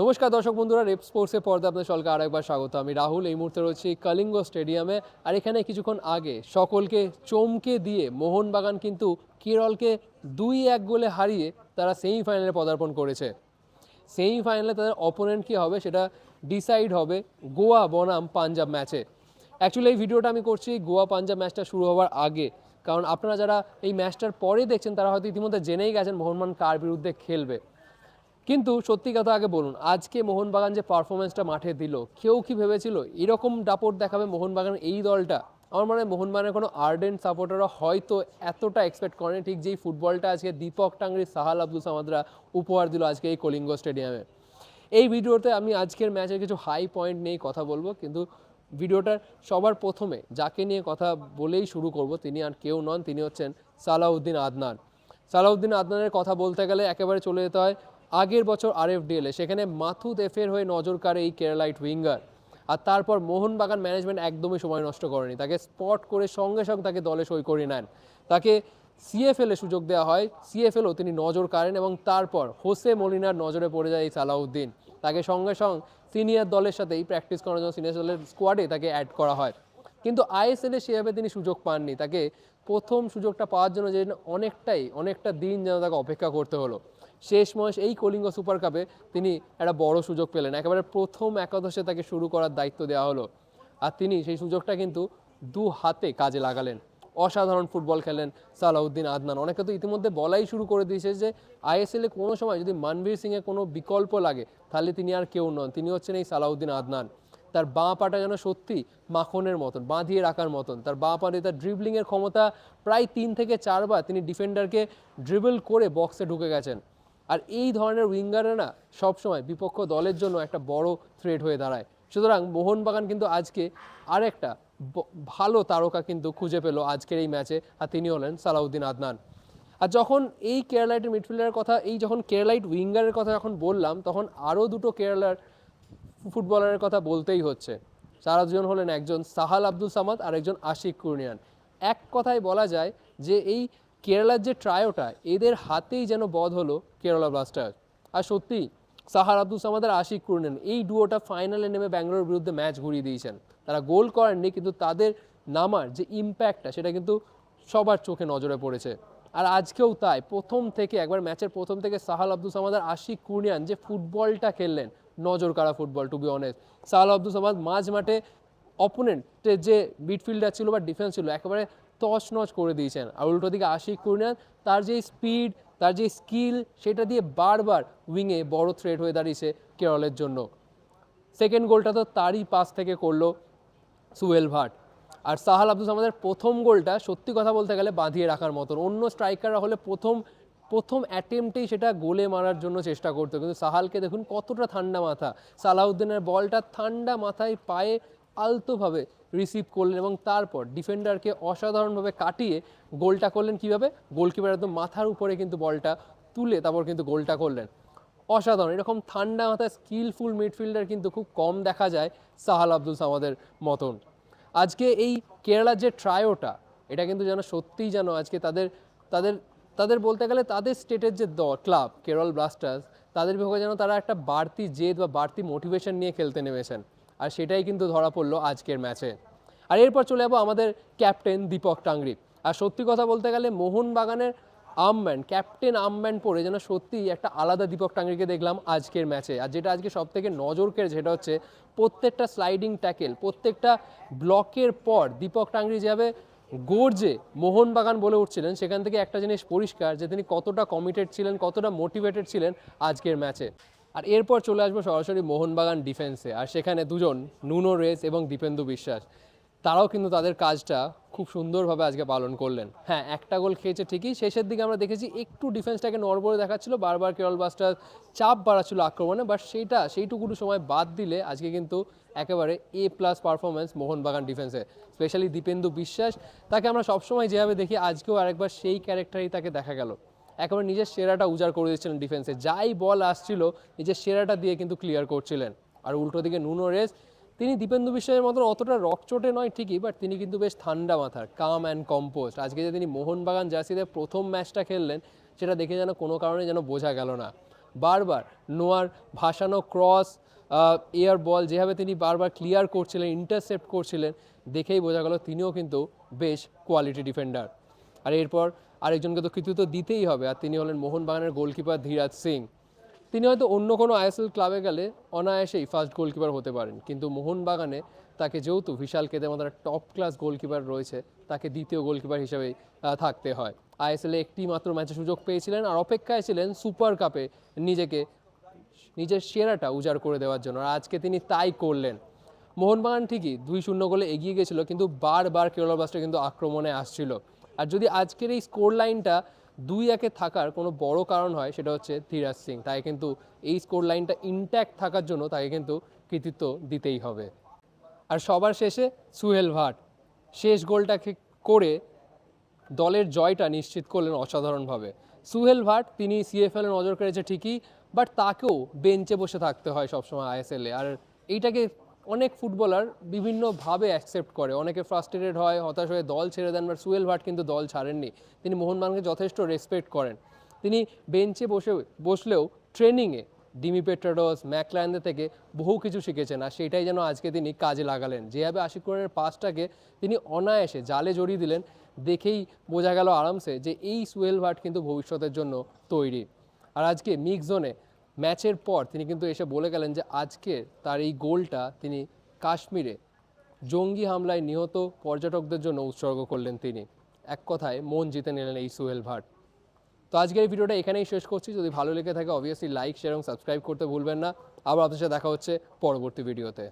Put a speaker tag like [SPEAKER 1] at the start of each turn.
[SPEAKER 1] নমস্কার দর্শক বন্ধুরা, রেপ স্পোর্টসের পর্দা আপনার সকলকে আরেকবার স্বাগত। আমি রাহুল, এই মুহূর্তে রয়েছি কলিঙ্গ স্টেডিয়ামে। আর এখানে কিছুক্ষণ আগে সকলকে চমকে দিয়ে মোহনবাগান কিন্তু কেরলকে দুই এক গোলে হারিয়ে তারা সেমিফাইনালে পদার্পণ করেছে। সেমিফাইনালে তাদের অপোনেন্ট কী হবে সেটা ডিসাইড হবে গোয়া বনাম পাঞ্জাব ম্যাচে। অ্যাকচুয়ালি এই ভিডিওটা আমি করছি গোয়া পাঞ্জাব ম্যাচটা শুরু হওয়ার আগে। কারণ আপনারা যারা এই ম্যাচটার পরে দেখছেন, তারা হয়তো ইতিমধ্যে জেনেই গেছেন মোহনবাগান কার বিরুদ্ধে খেলবে। কিন্তু সত্যি কথা আগে বলুন, আজকে মোহনবাগান যে পারফরমেন্সটা মাঠে দিল, কেউ কি ভেবেছিল এরকম দাপট দেখাবে মোহনবাগান এই দলটা? আমার মনে হয় মোহনবাগানের কোনো আর্ডেন্ট সাপোর্টাররা হয়তো এতটা এক্সপেক্ট করেনি, ঠিক যেই ফুটবলটা আজকে দীপক টাঙ্গরি সাহাল আব্দুল সামাদরা উপহার দিল আজকে এই কলিঙ্গ স্টেডিয়ামে। এই ভিডিওতে আমি আজকের ম্যাচের কিছু হাই পয়েন্ট নিয়েই কথা বলব, কিন্তু ভিডিওটার সবার প্রথমে যাকে নিয়ে কথা বলেই শুরু করব, তিনি আর কেউ নন, তিনি হচ্ছেন সালাউদ্দিন আদনান। সালাউদ্দিন আদনানের কথা বলতে গেলে একেবারে চলে যেতে হয় আগের বছর আরএফডিএলে, সেখানে মাথুদ এফের হয়ে নজর কাড়ে এই কেরালাইট উইঙ্গার। আর তারপর মোহনবাগান ম্যানেজমেন্ট একদমই সময় নষ্ট করেনি। তাকে স্পট করে সঙ্গে সঙ্গে তাকে দলে সই করে নেন। তাকে সিএফএলে সুযোগ দেওয়া হয়। সিএফএলও তিনি নজর কাড়েন এবং তারপর হোসে মলিনার নজরে পড়ে যায় এই সালাউদ্দিন। তাকে সঙ্গে সঙ্গে সিনিয়র দলের সাথেই প্র্যাকটিস করার জন্য সিনিয়র দলের স্কোয়াডে তাকে অ্যাড করা হয়। কিন্তু আইএসএলে সেভাবে তিনি সুযোগ পাননি। তাকে প্রথম সুযোগটা পাওয়ার জন্য যে অনেকটাই, অনেকটা দিন যেন তাকে অপেক্ষা করতে হলো। শেষ মহেশ এই কলিঙ্গ সুপার কাপে তিনি একটা বড় সুযোগ পেলেন। একেবারে প্রথম একাদশে তাকে শুরু করার দায়িত্ব দেওয়া হলো। আর তিনি সেই সুযোগটা কিন্তু দু হাতে কাজে লাগালেন। অসাধারণ ফুটবল খেলেন সালাউদ্দিন আদনান। অনেকে তো ইতিমধ্যে বলাই শুরু করে দিয়েছে যে আইএসএলে কোনো সময় যদি মানবীর সিংয়ের কোনো বিকল্প লাগে, তাহলে তিনি আর কেউ নন। তিনি হচ্ছেন এই সালাউদ্দিন আদনান। তার বাঁ পাটা যেন সত্যি মাখনের মতন বাঁধিয়ে রাখার মতন, তার বাঁ পাটে তার ড্রিবলিংয়ের ক্ষমতা প্রায় তিন থেকে চারবার তিনি ডিফেন্ডারকে ড্রিবল করে বক্সে ঢুকে গেছেন। আর এই ধরনের উইঙ্গাররা না সবসময় বিপক্ষ দলের জন্য একটা বড় থ্রেট হয়ে দাঁড়ায়। সুতরাং মোহনবাগান কিন্তু আজকে আরেকটা ভালো তারকা কিন্তু খুঁজে পেল আজকের এই ম্যাচে আর তিনি হলেন সালাউদ্দিন আদনান। আর যখন এই কেরালাইটের মিডফিল্ডারের কথা, এই যখন কেরালাইট উইঙ্গারের কথা যখন বললাম, তখন আরও দুটো কেরালার ফুটবলারের কথা বলতেই হচ্ছে। তারা দুজন হলেন একজন সাহাল আব্দুল সামাদ আর একজন আশিক কুর্নিয়ান। এক কথায় বলা যায় যে এই কেরালার যে ট্রায়োটা, এদের হাতেই যেন বধ হলো কেরালা ব্লাস্টার্স। আর সত্যি সাহার আব্দুল সামাদ আর আশিক কুর্নিয়ান এই ডুয়োটা ফাইনালে নেমে ব্যাঙ্গালোর বিরুদ্ধে ম্যাচ ঘুরিয়ে দিয়েছেন। তারা গোল করেননি, কিন্তু তাদের নামার যে ইম্প্যাক্টটা, সেটা কিন্তু সবার চোখে নজরে পড়েছে। আর আজকেও তাই, প্রথম থেকে, একবার ম্যাচের প্রথম থেকে সাহাল আব্দুল সামাদ আর আশিক কুর্নিয়ান যে ফুটবলটা খেললেন, নজর কাড়া football to be honest Sahal Abdul Samad মাঝ মাঠে অপোনেন্টের যে মিডফিল্ডার ছিল বা ডিফেন্স ছিল, একেবারে তছনছ করে দিয়েছেন। আর উল্টো দিকে আশিক কুর্নিয়ান তার যে স্পিড তার যে স্কিল সেটা দিয়ে বারবার উইংয়ে বড় থ্রেট হয়ে দাঁড়িয়েছে কেরলের জন্য। সেকেন্ড গোলটা তো তারই পাস থেকে করল সুয়েল ভাট। আর সাহাল আব্দুল সামাদের প্রথম গোলটা সত্যি কথা বলতে গেলে বাঁধিয়ে রাখার মতন। অন্য স্ট্রাইকাররা হলে প্রথম প্রথম অ্যাটেম্পটেই সেটা গোলে মারার জন্য চেষ্টা করতো। কিন্তু সাহালকে দেখুন কতটা ঠান্ডা মাথা। সালাউদ্দিনের বলটা ঠান্ডা মাথায় পায়ে আলতোভাবে রিসিভ করলেন এবং তারপর ডিফেন্ডারকে অসাধারণভাবে কাটিয়ে গোলটা করলেন কীভাবে? গোলকিপার একদম মাথার উপরে কিন্তু বলটা তুলে তারপর কিন্তু গোলটা করলেন। অসাধারণ। এরকম ঠান্ডা মাথায় স্কিলফুল মিডফিল্ডার কিন্তু খুব কম দেখা যায় সাহাল আব্দুল সামাদের মতন। আজকে এই কেরালার যে ট্রায়োটা এটা কিন্তু যেন সত্যিই যেন আজকে তাদের তাদের তাদের বলতে গেলে তাদের স্টেটের যে দল ক্লাব কেরল ব্লাস্টার্স তাদের বিভাগে যেন তারা একটা বাড়তি জেদ বা বাড়তি মোটিভেশন নিয়ে খেলতে নেমেছেন। আর সেটাই কিন্তু ধরা পড়ল আজকের ম্যাচে। আর এরপর চলে যাব আমাদের ক্যাপ্টেন দীপক টাংরি। আর সত্যি কথা বলতে গেলে মোহনবাগানের আর্মম্যান ক্যাপ্টেন আর্মম্যান পরে যেন সত্যিই একটা আলাদা দীপক টাংরিকে দেখলাম আজকের ম্যাচে। আর যেটা আজকে সব থেকে নজর কেড়েছে সেটা হচ্ছে প্রত্যেকটা স্লাইডিং ট্যাকেল প্রত্যেকটা ব্লকের পর দীপক টাংরি যেভাবে গর্জে মোহনবাগান বলে উঠছিলেন, সেখান থেকে একটা জিনিস পরিষ্কার যে তিনি কতটা কমিটেড ছিলেন, কতটা মোটিভেটেড ছিলেন আজকের ম্যাচে। আর এরপর চলে আসব সরাসরি মোহনবাগান ডিফেন্সে আর সেখানে দুজন, নুনো রেস এবং দীপেন্দু বিশ্বাস। তারাও কিন্তু তাদের কাজটা খুব সুন্দরভাবে আজকে পালন করলেন। হ্যাঁ একটা গোল খেয়েছে ঠিকই। শেষের দিকে আমরা দেখেছি একটু ডিফেন্সটাকে নড়বড়ে দেখাচ্ছিল। বারবার কেরল বাস্টার চাপ বাড়াচ্ছিল আক্রমণে বাট সেইটা সেইটুকুটু সময় বাদ দিলে আজকে কিন্তু একেবারে এ প্লাস পারফরমেন্স মোহনবাগান ডিফেন্সে স্পেশালি দীপেন্দু বিশ্বাস, তাকে আমরা সবসময় যেভাবে দেখি, আজকেও আরেকবার সেই ক্যারেক্টারই তাকে দেখা গেল। একেবারে নিজের সেরাটা উজাড় করে দিচ্ছিলেন ডিফেন্সে যাই বল আসছিল, নিজের সেরাটা দিয়ে কিন্তু ক্লিয়ার করছিলেন। আর উল্টো দিকে নুনো রেস তিনি দীপেন্দু বিশ্বাসের মতন অতটা রকচোটে নয় ঠিকই বাট তিনি কিন্তু বেশ ঠান্ডা মাথার কাম অ্যান্ড কম্পোস্ট আজকে যে তিনি মোহনবাগান জার্সিতে প্রথম ম্যাচটা খেললেন, সেটা দেখে যেন কোনো কারণে যেন বোঝা গেল না। বারবার নোয়ার ভাসানো ক্রস এয়ার বল যেভাবে তিনি বারবার ক্লিয়ার করছিলেন ইন্টারসেপ্ট করছিলেন, দেখেই বোঝা গেল তিনিও কিন্তু বেশ কোয়ালিটি ডিফেন্ডার আর এরপর আরেকজনকে তো কৃতিত্ব দিতেই হবে, আর তিনি হলেন মোহনবাগানের গোলকিপার ধীরাজ সিং। তিনি হয়তো অন্য কোনো আইএসএল ক্লাবে গেলে অনায়াসেই ফার্স্ট গোলকিপার হতে পারেন, কিন্তু মোহনবাগানে তাকে যেহেতু বিশাল কেদের মতো টপ ক্লাস গোলকিপার রয়েছে, তাকে দ্বিতীয় গোলকিপার হিসেবেই থাকতে হয়। আইএসএলে একটি মাত্র ম্যাচে সুযোগ পেয়েছিলেন আর অপেক্ষায় ছিলেন সুপার কাপে নিজেকে, নিজের সেরাটা উজাড় করে দেওয়ার জন্য, আর আজকে তিনি তাই করলেন। মোহনবাগান ঠিকই দুই শূন্য গোলে এগিয়ে গেছিল, কিন্তু বারবার কেরলা ব্লাস্টার কিন্তু আক্রমণে আসছিল। আর যদি আজকের এই স্কোর লাইনটা দুই একে থাকার কোনো বড় কারণ হয়, সেটা হচ্ছে ধীরাজ সিং। তাই কিন্তু এই স্কোর লাইনটা ইনট্যাক্ট থাকার জন্য তাকে কিন্তু কৃতিত্ব দিতেই হবে। আর সবার শেষে সুহেল ভাট। শেষ গোলটাকে করে দলের জয়টা নিশ্চিত করলেন অসাধারণভাবে। সুহেল ভাট, তিনি সিএফএল নজর কেড়েছে ঠিকই বাট তাকেও বেঞ্চে বসে থাকতে হয় সবসময় আইএসএল আর এইটাকে অনেক ফুটবলার বিভিন্নভাবে অ্যাকসেপ্ট করে। অনেকে ফ্রাস্ট্রেটেড হয়, হতাশ হয়ে দল ছেড়ে দেন বা সুয়েল ভাট কিন্তু দল ছাড়েননি। তিনি মোহনবাগানকে যথেষ্ট রেসপেক্ট করেন। তিনি বেঞ্চে বসে, বসলেও ট্রেনিংয়ে ডিমি পেট্রাডস ম্যাকলাইনদের থেকে বহু কিছু শিখেছেন, আর সেটাই যেন আজকে তিনি কাজে লাগালেন। যেভাবে আশিক পাসটাকে তিনি অনায়াসে জালে জড়িয়ে দিলেন, দেখেই বোঝা গেল আরামসে যে এই সুয়েল ভাট কিন্তু ভবিষ্যতের জন্য তৈরি। আর আজকে মিক্স জোনে ম্যাচের পর তিনি কিন্তু এসে বলে গেলেন যে আজকে তার এই গোলটা তিনি কাশ্মীরে জঙ্গি হামলায় নিহত পর্যটকদের জন্য উৎসর্গ করলেন তিনি। এক কথায় মন জিতে নিলেন এই সুহেল ভাট। তো আজকের এই ভিডিওটা এখানেই শেষ করছি। যদি ভালো লেগে থাকে অবভিয়াসলি লাইক শেয়ার এবং সাবস্ক্রাইব করতে ভুলবেন না। আবার আপনার সাথে দেখা হচ্ছে পরবর্তী ভিডিওতে।